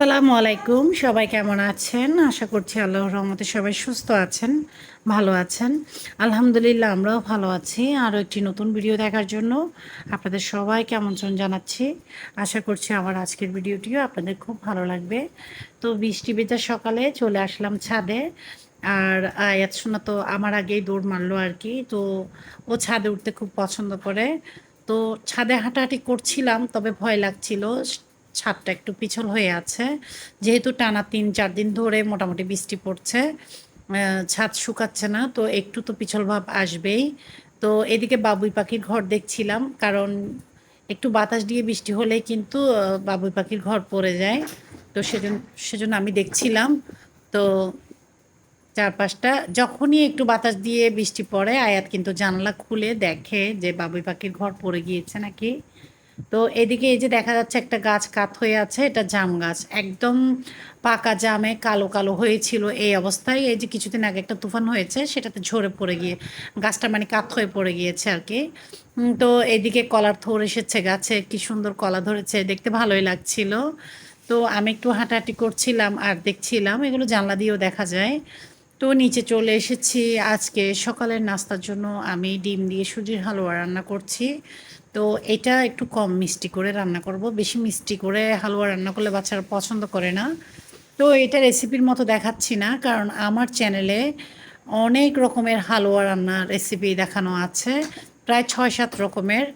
আসসালামু আলাইকুম। সবাই কেমন আছেন? আশা করছি আল্লাহর রহমতে সবাই সুস্থ আছেন, ভালো আছেন। আলহামদুলিল্লাহ, আমরাও ভালো আছি। আরও একটি নতুন ভিডিও দেখার জন্য আপনাদের সবাইকে আমন্ত্রণ জানাচ্ছি। আশা করছি আমার আজকের ভিডিওটিও আপনাদের খুব ভালো লাগবে। তো বৃষ্টি ভেজা সকালে চলে আসলাম ছাদে। আর আয়াত শোনা তো আমার আগেই দৌড় মারলো আর কি। তো ও ছাদে উঠতে খুব পছন্দ করে। তো ছাদে হাঁটাহাঁটি করছিলাম, তবে ভয় লাগছিল। ছাদটা একটু পিছল হয়ে আছে। যেহেতু টানা তিন, চার দিন ধরে মোটামুটি বৃষ্টি পড়ছে ছাদ শুকাচ্ছে না, তো একটু তো পিছল ভাব আসবেই। তো এদিকে বাবুই পাখির ঘর দেখছিলাম, কারণ একটু বাতাস দিয়ে বৃষ্টি হলে কিন্তু বাবুই পাখির ঘর পড়ে যায়। তো সেজন্য সেজন্য আমি দেখছিলাম। তো চারপাশটা, যখনই একটু বাতাস দিয়ে বৃষ্টি পড়ে, আয়াত কিন্তু জানলা খুলে দেখে যে বাবুই পাখির ঘর পড়ে গিয়েছে নাকি। তো এদিকে এই যে দেখা যাচ্ছে একটা গাছ কাত হয়ে আছে, এটা জাম গাছ। একদম পাকা জামে কালো কালো হয়েছিল এই অবস্থায়। এই যে কিছুদিন আগে একটা তুফান হয়েছে, সেটাতে ঝরে পড়ে গিয়ে, গাছটা মানে কাত হয়ে পড়ে গিয়েছে আর কি। তো এদিকে কলার থোর এসেছে গাছে, কি সুন্দর কলা ধরেছে, দেখতে ভালোই লাগছিল। তো আমি একটু হাঁটাহাঁটি করছিলাম আর দেখছিলাম, এগুলো জানলা দিয়েও দেখা যায়। তো নিচে চলে এসেছি। আজকে সকালের নাস্তার জন্য আমি ডিম দিয়ে সুজির হালুয়া রান্না করছি। তো এটা একটু কম মিষ্টি করে রান্না করব। বেশি মিষ্টি করে হালুয়া রান্না করলে বাচ্চারা পছন্দ করে না। তো এটা রেসিপির মতো দেখাচ্ছি না, কারণ আমার চ্যানেলে অনেক রকমের হালুয়া রান্নার রেসিপি দেখানো আছে। প্রায় ছয় সাত রকমের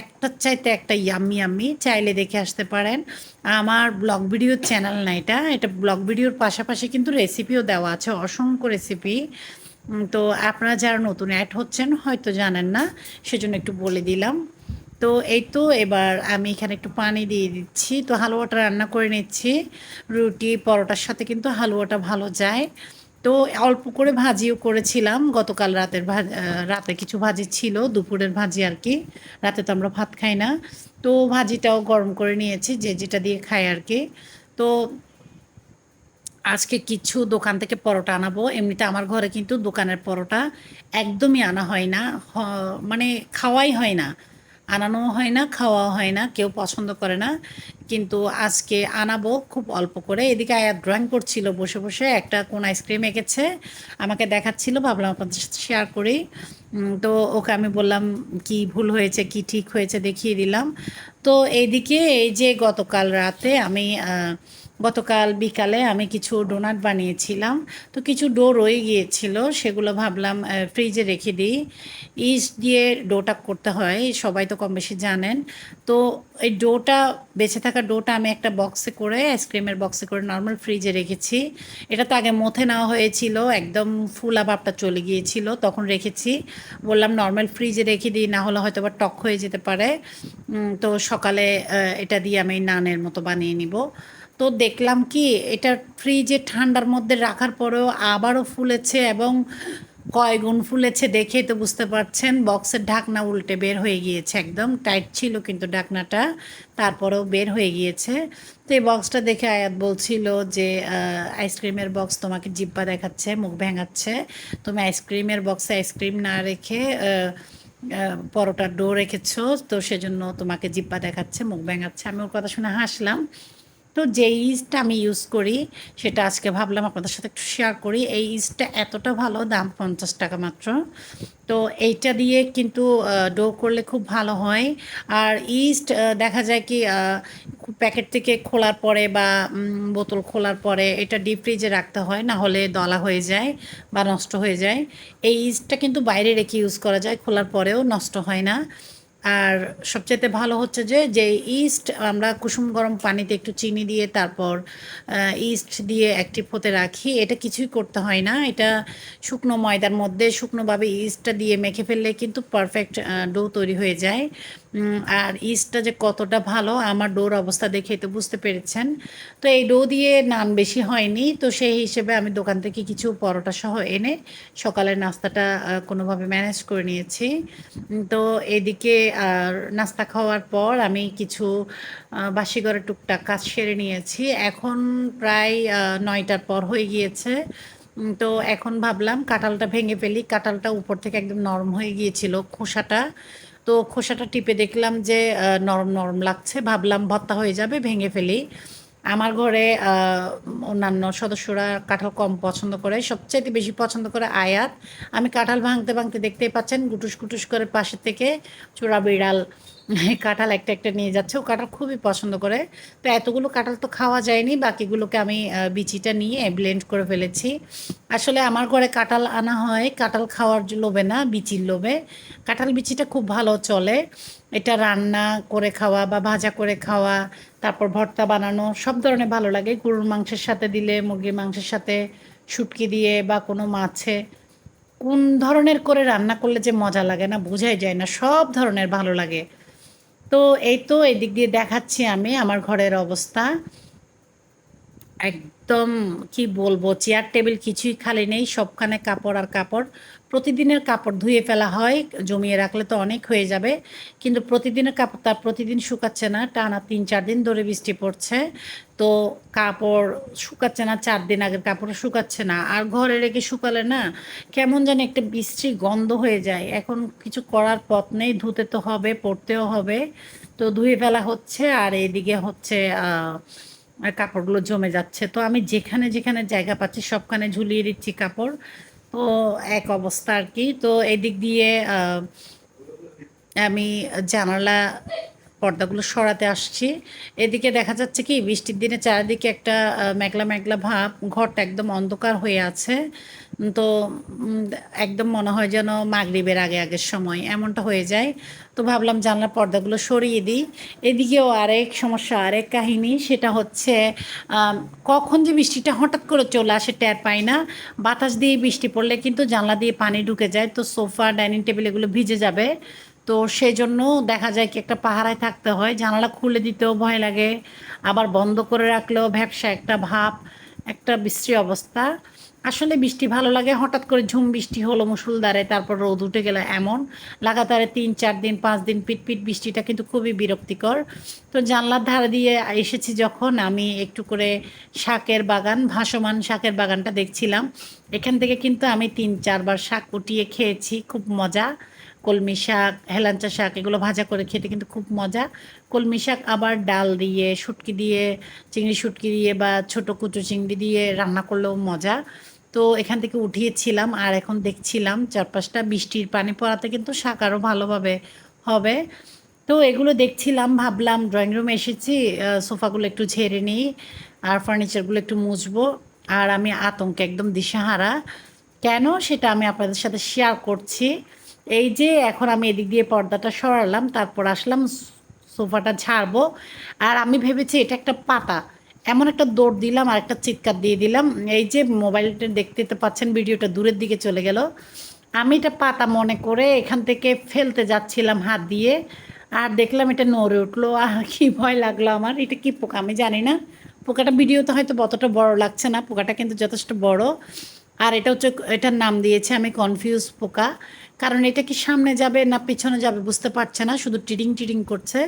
একটার চাইতে একটা ইয়াম্মি ইয়াম্মি চাইলে দেখে আসতে পারেন। আমার ব্লগ ভিডিওর চ্যানেল না এটা এটা ব্লগ ভিডিওর পাশাপাশি কিন্তু রেসিপিও দেওয়া আছে, অসংখ্য রেসিপি তো আপনারা যারা নতুন অ্যাড হচ্ছেন, হয়তো জানেন না, সেজন্য একটু বলে দিলাম। তো এই তো এবার আমি এখানে একটু পানি দিয়ে দিচ্ছি। তো হালুয়াটা রান্না করে নিচ্ছি। রুটি, পরোটার সাথে কিন্তু হালুয়াটা ভালো যায়। তো অল্প করে ভাজিও করেছিলাম। গতকাল রাতের রাতে কিছু ভাজি ছিল, দুপুরের ভাজি আর কি। রাতে তো আমরা ভাত খাই না। তো ভাজিটাও গরম করে নিয়েছি, যে যেটা দিয়ে খাই আর কি। তো আজকে কিছু দোকান থেকে পরোটা আনাবো। এমনিতে আমার ঘরে কিন্তু দোকানের পরোটা একদমই আনা হয় না। মানে খাওয়াই হয় না। আনানো হয় না, খাওয়াও হয় না, কেউ পছন্দ করে না। কিন্তু আজকে আনাবো খুব অল্প করে। এদিকে আয়াত ড্রয়িং করছিল, বসে বসে একটা কোন আইসক্রিম এঁকেছে, আমাকে দেখাচ্ছিল, ভাবলাম আপনাদের সাথে শেয়ার করি। তো ওকে আমি বললাম, কি ভুল হয়েছে, কি ঠিক হয়েছে? দেখিয়ে দিলাম। তো এইদিকে এই যে গতকাল রাতে আমি গতকাল বিকালে আমি কিছু ডোনাট বানিয়েছিলাম। তো কিছু ডো রয়ে গিয়েছিল, সেগুলো ভাবলাম ফ্রিজে রেখে দিই। ইস্ট দিয়ে ডোটা করতে হয়, সবাই তো কম বেশি জানেন। তো এই ডোটা, বেঁচে থাকা ডোটা আমি একটা বক্সে করে আইসক্রিমের বক্সে করে নর্মাল ফ্রিজে রেখেছি। এটা তো আগে মথে নেওয়া হয়েছিল, একদম ফুলা ভাবটা চলে গিয়েছিল, তখন রেখেছি। বললাম নর্মাল ফ্রিজে রেখে দিই, না হলে হয়তো বা টক হয়ে যেতে পারে। তো সকালে এটা দিয়ে আমি নানের মতো বানিয়ে নিব। তো দেখলাম কি, এটা ফ্রিজে ঠান্ডার মধ্যে রাখার পরেও আবারও ফুলেছে এবং কয় গুণ ফুলেছে দেখেই তো বুঝতে পারছেন। বক্সের ঢাকনা উল্টে বের হয়ে গিয়েছে একদম। টাইট ছিল কিন্তু ঢাকনাটা, তারপরেও বের হয়ে গিয়েছে। তো এই বক্সটা দেখে আয়াত বলছিল যে আইসক্রিমের বক্স তোমাকে জিব্বা দেখাচ্ছে, মুখ ভেঙাচ্ছে। তুমি আইসক্রিমের বক্সে আইসক্রিম না রেখে পরোটার ডো রেখেছো, তো সেজন্য তোমাকে জিব্বা দেখাচ্ছে, মুখ ভেঙাচ্ছে। আমি ওর কথা শুনে হাসলাম। যে ইস্টটা আমি ইউজ করি, সেটা আজকে ভাবলাম আপনাদের সাথে একটু শেয়ার করি। এই ইস্টটা এতটা ভালো, দাম পঞ্চাশ টাকা মাত্র। তো এইটা দিয়ে কিন্তু ডো করলে খুব ভালো হয়। আর ইস্ট দেখা যায় কি প্যাকেট থেকে খোলার পরে বা বোতল খোলার পরে এটা ডিপ ফ্রিজে রাখতে হয়, না হলে দলা হয়ে যায় বা নষ্ট হয়ে যায়। এই ইস্টটা কিন্তু বাইরে রেখে ইউজ করা যায়, খোলার পরেও নষ্ট হয় না। আর সবচেয়ে ভালো হচ্ছে যে যে ইস্ট আমরা কুসুম গরম পানিতে একটু চিনি দিয়ে তারপর ইস্ট দিয়ে অ্যাক্টিভ হতে রাখি। এটা কিছুই করতে হয় না। এটা শুকনো ময়দার মধ্যে শুকনোভাবে ইস্টটা দিয়ে মেখে ফেললে কিন্তু পারফেক্ট ডো তৈরি হয়ে যায়। আর ইস্টটা যে কতটা ভালো, আমার ডোর অবস্থা দেখে তো বুঝতে পেরেছেন। তো এই ডো দিয়ে নান বেশি হয়নি। তো সেই হিসেবে আমি দোকান থেকে কিছু পরোটা সহ এনে সকালের নাস্তাটা কোনোভাবে ম্যানেজ করে নিয়েছি। তো এদিকে নাস্তা খাওয়ার পর আমি কিছু বাসিগড়ের টুকটাক কাজ সেরে নিয়েছি। এখন প্রায় নয়টার পর হয়ে গিয়েছে। তো এখন ভাবলাম কাঁঠালটা ভেঙে ফেলি। কাঁঠালটা উপর থেকে একদম নরম হয়ে গিয়েছিল খোসাটা। তো খোসাটা টিপে দেখলাম যে নরম নরম লাগছে। ভাবলাম ভত্তা হয়ে যাবে, ভেঙে ফেলি। আমার ঘরে অন্যান্য সদস্যরা কাঁঠাল কম পছন্দ করে। সবচাইতে বেশি পছন্দ করে আয়াত। আমি কাঁঠাল ভাঙতে ভাঙতে দেখতেই পাচ্ছেন গুটুস গুটুস করে পাশে থেকে চোরা বিড়াল কাঁঠাল একটা একটা নিয়ে যাচ্ছে। ও কাঁঠাল খুবই পছন্দ করে। তো এতগুলো কাঁঠাল তো খাওয়া যায়নি। বাকিগুলোকে আমি বিচিটা নিয়ে ব্লেন্ড করে ফেলেছি। আসলে আমার ঘরে কাঁঠাল আনা হয়। কাঁঠাল খাওয়ার লোভে না, বিচির লোভে। কাঁঠাল বিচিটা খুব ভালো চলে। এটা রান্না করে খাওয়া বা ভাজা করে খাওয়া তারপর ভর্তা বানানো, সব ধরনের ভালো লাগে। গরুর মাংসের সাথে দিলে, মুরগির মাংসের সাথে শুটকি দিয়ে বা কোনো মাছে, কোন ধরনের করে রান্না করলে যে মজা লাগে না, বোঝাই যায় না, সব ধরনের ভালো লাগে। তো এই তো এদিক দিয়ে দেখাচ্ছি আমি আমার ঘরের অবস্থা। একদম কি বলব, চেয়ার, টেবিল কিছুই খালি নেই, সবখানে কাপড় আর কাপড়। প্রতিদিনের কাপড় ধুয়ে ফেলা হয়, জমিয়ে রাখলে তো অনেক হয়ে যাবে। কিন্তু প্রতিদিনের কাপড় তার প্রতিদিন শুকাচ্ছে না, টানা তিন, চার দিন ধরে বৃষ্টি পড়ছে। তো কাপড় শুকাচ্ছে না, চার দিন আগের কাপড় শুকাচ্ছে না। আর ঘরে রেখে শুকালে না, কেমন যেন একটা বিশ্রী গন্ধ হয়ে যায়। এখন কিছু করার পথ নেই, ধুতে তো হবে, পড়তেও হবে। তো ধুয়ে ফেলা হচ্ছে, আর এদিকে হচ্ছে কাপড়গুলো জমে যাচ্ছে। তো আমি যেখানে যেখানে জায়গা পাচ্ছি, সবখানে ঝুলিয়ে দিচ্ছি কাপড়। তো এক অবস্থা আর কি। তো এদিক দিয়ে আমি জানালা, পর্দাগুলো সরাতে আসছি। এদিকে দেখা যাচ্ছে কি, বৃষ্টির দিনে চারিদিকে একটা মেঘলা মেঘলা ভাব, ঘরটা একদম অন্ধকার হয়ে আছে। তো একদম মনে হয় যেন মাগরিবের আগে আগের সময় এমনটা হয়ে যায়। তো ভাবলাম জানলার পর্দাগুলো সরিয়ে দিই। এদিকেও আরেক সমস্যা, আরেক কাহিনী, সেটা হচ্ছে কখন যে বৃষ্টিটা হঠাৎ করে চলে আসে টের পাই না। বাতাস দিয়ে বৃষ্টি পড়লে কিন্তু জানলা দিয়ে পানি ঢুকে যায়, তো সোফা, ডাইনিং টেবিল এগুলো ভিজে যাবে। তো সেই জন্য দেখা যায় কি একটা পাহারায় থাকতে হয়, জানালা খুলে দিতেও ভয় লাগে, আবার বন্ধ করে রাখলেও ভ্যাবসা একটা ভাব, একটা বিশ্রী অবস্থা। আসলে বৃষ্টি ভালো লাগে, হঠাৎ করে ঝুম বৃষ্টি হলো মুসুলধারে তারপর রোদ উঠে গেল এমন। লাগাতারে তিন, চার দিন, পাঁচ দিন পিটপিট পিট বৃষ্টিটা কিন্তু খুবই বিরক্তিকর। তো জানলার ধারে দিয়ে এসেছি যখন আমি একটু করে শাকের বাগান, ভাসমান শাকের বাগানটা দেখছিলাম। এখান থেকে কিন্তু আমি তিন, চারবার শাক উঠিয়ে খেয়েছি, খুব মজা। কলমি শাক হেলাঞ্চা শাক এগুলো ভাজা করে খেতে কিন্তু খুব মজা। কলমি শাক আবার ডাল দিয়ে, শুটকি দিয়ে, চিংড়ি শুটকি দিয়ে বা ছোট কুচো চিংড়ি দিয়ে রান্না করলেও মজা। তো এখান থেকে উঠিয়েছিলাম আর এখন দেখছিলাম চারপাশটা বৃষ্টির পানি পড়াতে কিন্তু শাক আরও ভালোভাবে হবে। তো এগুলো দেখছিলাম, ভাবলাম ড্রয়িং রুমে এসেছি সোফাগুলো একটু ঝেড়ে নিই আর ফার্নিচারগুলো একটু মুছবো। আর আমি আতঙ্কে একদম দিশাহারা। কেন? সেটা আমি আপনাদের সাথে শেয়ার করছি। এই যে এখন আমি এদিক দিয়ে পর্দাটা সরালাম, তারপর আসলাম সোফাটা ছাড়বো আর আমি ভেবেছি এটা একটা পাতা। এমন একটা দৌড় দিলাম, আর একটা চিৎকার দিয়ে দিলাম। এই যে মোবাইলটা দেখতে তো পাচ্ছেন, ভিডিওটা দূরের দিকে চলে গেল। আমি এটা পাতা মনে করে এখান থেকে ফেলতে যাচ্ছিলাম হাত দিয়ে, আর দেখলাম এটা নড়ে উঠল। আর কি ভয় লাগল আমার। এটা কি পোকা? আমি জানি না। পোকাটা ভিডিওতে হয়তো অতটা বড় লাগছে না। পোকাটা কিন্তু যথেষ্ট বড়। আর এটা হচ্ছে এটার নাম দিয়েছে আমি কনফিউজ পোকা। কারণ এটা কি সামনে যাবে না পিছনে যাবে বুঝতে পারছে না, শুধু টিডিং টিডিং করছে।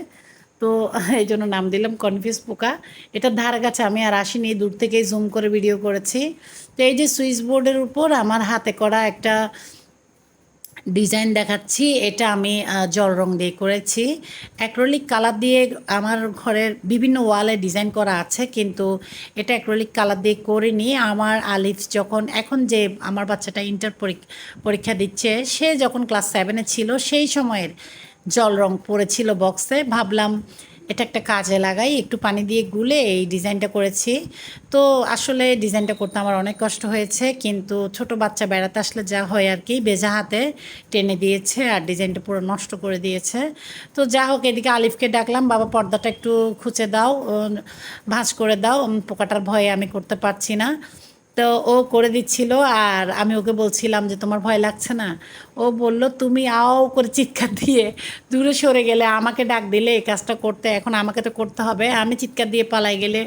তো এই জন্য নাম দিলাম কনফিউজ পোকা। এটা ধার কাছে আমি আর আসিনি, দূর থেকেই জুম করে ভিডিও করেছি। তো এই যে সুইচ বোর্ডের উপর আমার হাতে করা একটা ডিজাইন দেখাচ্ছি। এটা আমি জল রং দিয়ে করেছি। অ্যাক্রোলিক কালার দিয়ে আমার ঘরের বিভিন্ন ওয়ালে ডিজাইন করা আছে, কিন্তু এটা অ্যাক্রোলিক কালার দিয়ে করিনি। আমার আলিফ যখন, এখন যে আমার বাচ্চাটা ইন্টার পরীক্ষা দিচ্ছে, সে যখন ক্লাস সেভেনে ছিল, সেই সময়ের জল রং পড়েছিল বক্সে ভাবলাম এটা একটা কাজে লাগাই, একটু পানি দিয়ে গুলে এই ডিজাইনটা করেছি। তো আসলে ডিজাইনটা করতে আমার অনেক কষ্ট হয়েছে, কিন্তু ছোট বাচ্চা বেড়াতে আসলে যা হয় আর কি, বেজা হাতে টেনে দিয়েছে আর ডিজাইনটা পুরো নষ্ট করে দিয়েছে। তো যা হোক, এদিকে আলিফকে ডাকলাম, বাবা, পর্দাটা একটু খুঁচে দাও ভাঁজ করে দাও পোকাটার ভয়ে আমি করতে পারছি না। তো ও করে দিচ্ছিল আর আমি ওকে বলছিলাম যে, তোমার ভয় লাগছে না? ও বলল, তুমি আও করে চিৎকার দিয়ে দূরে সরে গেলে আমাকে ডাক দিলে এই কাজটা করতে। এখন আমাকে তো করতে হবে। আমি চিৎকার দিয়ে পালাই গেলে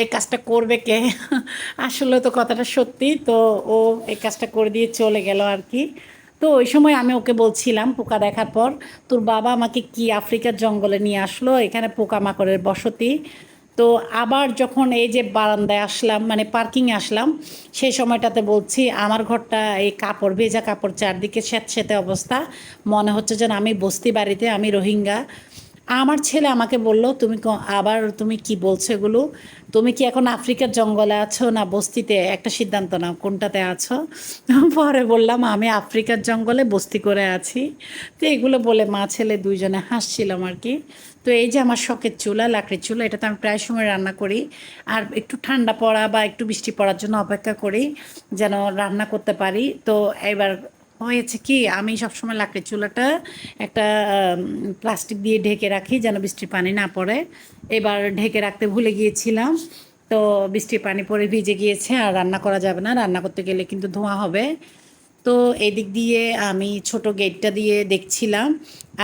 এই কাজটা করবে কে? আসলে তো কথাটা সত্যি। তো ও এই কাজটা করে দিয়ে চলে গেল আর কি। তো ওই সময় আমি ওকে বলছিলাম পোকা দেখার পর, তোর বাবা আমাকে কি আফ্রিকার জঙ্গলে নিয়ে আসলো? এখানে পোকামাকড়ের বসতি। তো আবার যখন এই যে বারান্দায় আসলাম মানে পার্কিংয়ে আসলাম, সেই সময়টাতে বলছি, আমার ঘরটা এই কাপড়, ভেজা কাপড় চারদিকে স্যাঁতস্যাঁতে অবস্থা। মনে হচ্ছে যেন আমি বস্তি বাড়িতে, আমি রোহিঙ্গা। আমার ছেলে আমাকে বলল, তুমি আবার তুমি কি বলছো এগুলো? তুমি কি এখন আফ্রিকার জঙ্গলে আছো না বস্তিতে? একটা সিদ্ধান্ত নাও, কোনটাতে আছো? পরে বললাম, আমি আফ্রিকার জঙ্গলে বস্তি করে আছি। তো এগুলো বলে মা ছেলে দুইজনে হাসছিলাম আর কি তো এই যে আমার শখের চুলা, লাকড়ির চুলা, এটা তো আমি প্রায় সময় রান্না করি। আর একটু ঠান্ডা পড়া বা একটু বৃষ্টি পড়ার জন্য অপেক্ষা করি, যেন রান্না করতে পারি। তো এবার হয়েছে কি, আমি সবসময় লাকড়ির চুলাটা একটা প্লাস্টিক দিয়ে ঢেকে রাখি যেন বৃষ্টির পানি না পড়ে। এবার ঢেকে রাখতে ভুলে গিয়েছিলাম, তো বৃষ্টির পানি পড়ে ভিজে গিয়েছে, আর রান্না করা যাবে না, রান্না করতে গেলে কিন্তু ধোঁয়া হবে। তো এদিক দিয়ে আমি ছোট গেটটা দিয়ে দেখছিলাম,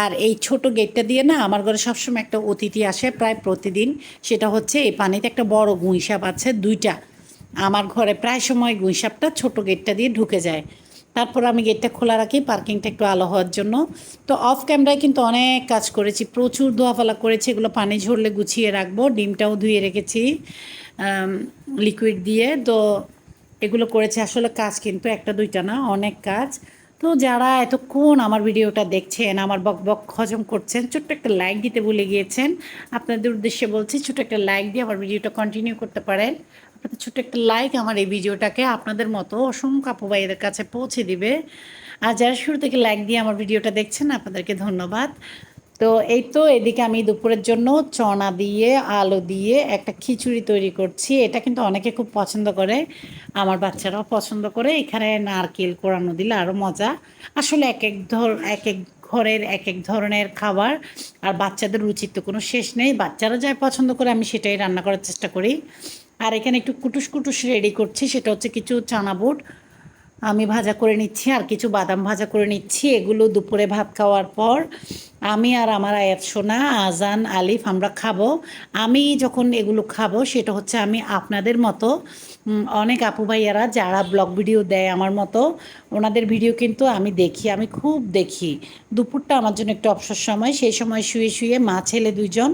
আর এই ছোট গেটটা দিয়ে না আমার ঘরে সবসময় একটা অতিথি আসে প্রায় প্রতিদিন, সেটা হচ্ছে এই পানিতে একটা বড় গুঁইসাপ আছে দুইটা। আমার ঘরে প্রায় সময় গুঁইসাপটা ছোট গেটটা দিয়ে ঢুকে যায়। তারপর আমি গেটটা খোলা রাখি পার্কিংটা একটু আলো হওয়ার জন্য। তো অফ ক্যামেরায় কিন্তু অনেক কাজ করেছি, প্রচুর ধোয়াফালা করেছি, এগুলো পানি ঝরলে গুছিয়ে রাখব, ডিমটাও ধুয়ে রেখেছি লিকুইড দিয়ে। তো এগুলো করেছে, আসলে কাজ কিন্তু একটা দুইটা না, অনেক কাজ। তো যারা এতক্ষণ আমার ভিডিওটা দেখছেন, আমার বক বক হজম করছেন, ছোট্ট একটা লাইক দিতে ভুলে গিয়েছেন, আপনাদের উদ্দেশ্যে বলছি, ছোট্ট একটা লাইক দিয়ে আমার ভিডিওটা কন্টিনিউ করতে পারেন। আপনাদের ছোট্ট একটা লাইক আমার এই ভিডিওটাকে আপনাদের মতো অসংখ্য আপু কাছে পৌঁছে দিবে। আর যারা শুরু থেকে লাইক দিয়ে আমার ভিডিওটা দেখছেন, আপনাদেরকে ধন্যবাদ। তো এই তো এদিকে আমি দুপুরের জন্য চনা দিয়ে, আলু দিয়ে একটা খিচুড়ি তৈরি করছি। এটা কিন্তু অনেকে খুব পছন্দ করে, আমার বাচ্চারাও পছন্দ করে। এখানে নারকেল কোরানো দিলে আরও মজা। আসলে এক এক ধর, এক এক ঘরের এক এক ধরনের খাবার, আর বাচ্চাদের রুচির তো কোনো শেষ নেই। বাচ্চারা যাই পছন্দ করে আমি সেটাই রান্না করার চেষ্টা করি। আর এখানে একটু কুটুস কুটুস রেডি করছি, সেটা হচ্ছে কিছু চানা বুট। আমি ভাজা করে নিচ্ছি আর কিছু বাদাম ভাজা করে নিচ্ছি। এগুলো দুপুরে ভাত খাওয়ার পর আমি আর আমার আয়াত সোনা, আজান, আলিফ আমরা খাব। আমি যখন এগুলো খাব, সেটা হচ্ছে আমি আপনাদের মতো অনেক আপু ভাইয়ারা যারা ব্লগ ভিডিও দেয় আমার মতো, ওনাদের ভিডিও কিন্তু আমি দেখি, আমি খুব দেখি। দুপুরটা আমার জন্য একটু অবসর সময়, সেই সময় শুয়ে শুয়ে মা, ছেলে দুজন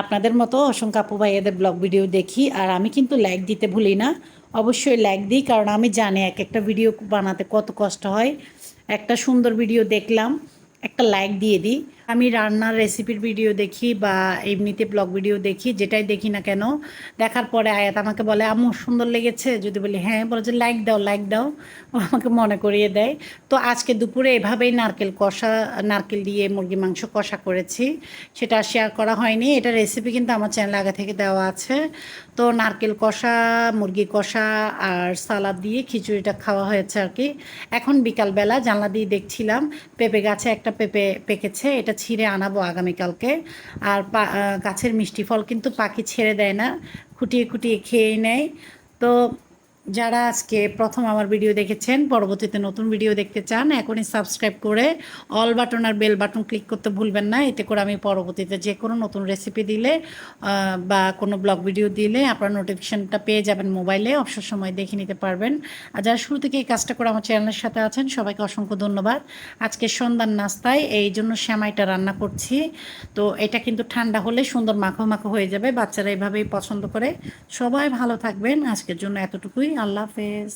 আপনাদের মতো অসংখ্য আপু ভাইয়াদের ব্লগ ভিডিও দেখি। আর আমি কিন্তু লাইক দিতে ভুলি না, অবশ্যই লাইক দিই, কারণ আমি জানি এক একটা ভিডিও বানাতে কত কষ্ট হয়। একটা সুন্দর ভিডিও দেখলাম, একটা লাইক দিয়ে দিই। আমি রান্নার রেসিপির ভিডিও দেখি বা এমনিতে ব্লগ ভিডিও দেখি, যেটাই দেখি না কেন, দেখার পরে আয়াত আমাকে বলে, আম্মু, সুন্দর লেগেছে? যদি বলি হ্যাঁ বলে যে লাইক দাও লাইক দাও। ও আমাকে মনে করিয়ে দেয়। তো আজকে দুপুরে এভাবেই নারকেল কষা, নারকেল দিয়ে মুরগি মাংস কষা করেছি। সেটা শেয়ার করা হয়নি। এটা রেসিপি কিন্তু আমার চ্যানেল আগে থেকে দেওয়া আছে। তো নারকেল কষা, মুরগি কষা আর সালাদ দিয়ে খিচুড়িটা খাওয়া হয়েছে আর কি। এখন বিকালবেলা জানলা দিয়ে দেখছিলাম, পেঁপে গাছে একটা পেঁপে পেকেছে। এটা ছিঁড়ে আনাবো আগামীকালকে। আর গাছের মিষ্টি ফল কিন্তু পাখি ছেড়ে দেয় না, খুঁটিয়ে খুঁটিয়ে খেয়েই নেয়। তো যারা আজকে প্রথম আমার ভিডিও দেখেছেন, পরবর্তীতে নতুন ভিডিও দেখতে চান, এখনই সাবস্ক্রাইব করে অল বাটন আর বেল বাটন ক্লিক করতে ভুলবেন না। এতে করে আমি পরবর্তীতে যে কোনো নতুন রেসিপি দিলে বা কোনো ব্লগ ভিডিও দিলে আপনার নোটিফিকেশনটা পেয়ে যাবেন মোবাইলে অবসর সময় দেখে নিতে পারবেন। আর যারা শুরু থেকে এই কাজটা করে আমার চ্যানেলের সাথে আছেন, সবাইকে অসংখ্য ধন্যবাদ। আজকে সন্ধ্যার নাস্তায় এই জন্য শ্যামাইটা রান্না করছি। তো এটা কিন্তু ঠান্ডা হলে সুন্দর মাখো মাখো হয়ে যাবে, বাচ্চারা এভাবেই পছন্দ করে। সবাই ভালো থাকবেন। আজকের জন্য এতটুকুই। আল্লাহ হাফেজ।